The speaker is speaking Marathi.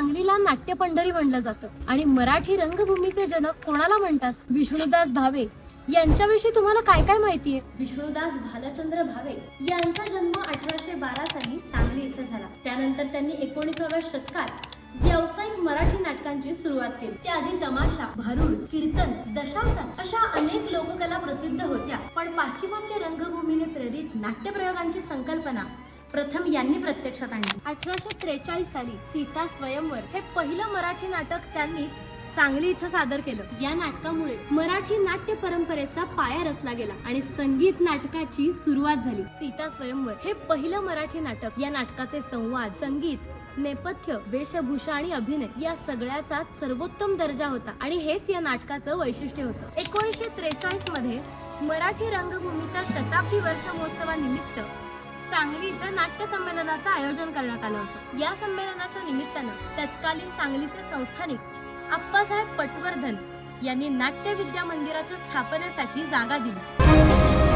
सांगलीला नाट्य पंढरी म्हणलं जातं. आणि मराठी रंगभूमीचे जनक कोणाला म्हणतात? विष्णुदास भावे. यांच्याविषयी तुम्हाला काय काय माहिती आहे? विष्णुदास भालचंद्र भावे यांचा जन्म अठराशे बारा साली सांगली इथे झाला. त्यानंतर त्यांनी एकोणीसाव्या शतकात व्यावसायिक मराठी नाटकांची सुरुवात केली. त्याआधी तमाशा भारुड कीर्तन दशावतार अशा अनेक लोककला प्रसिद्ध होत्या. पण पाश्चिमात्य रंगभूमीने प्रेरित नाट्यप्रयोगांची संकल्पना प्रथम यांनी प्रत्यक्षात आणली. अठराशे त्रेचाळीस साली सीता स्वयंवर हे पहिलं मराठी नाटक त्यांनी सांगली इथं सादर केलं. या नाटकामुळे मराठी नाट्य परंपरेचा पाया रचला गेला आणि संगीत नाटकाची सुरुवात झाली. सीता स्वयंवर हे पहिलं मराठी नाटक. या नाटकाचे संवाद संगीत नेपथ्य वेशभूषा आणि अभिनय या सगळ्याचा सर्वोत्तम दर्जा होता आणि हेच या नाटकाचं वैशिष्ट्य होतं. एकोणीसशे त्रेचाळीसमध्ये मराठी रंगभूमीच्या शताब्दी वर्ष महोत्सवानिमित्त सांगली इथं नाट्य संमेलनाचं आयोजन करण्यात आलं होतं. या संमेलनाच्या निमित्तानं तत्कालीन सांगलीचे संस्थानिक आप्पासाहेब पटवर्धन यांनी नाट्य विद्या मंदिराच्या स्थापनेसाठी जागा दिली.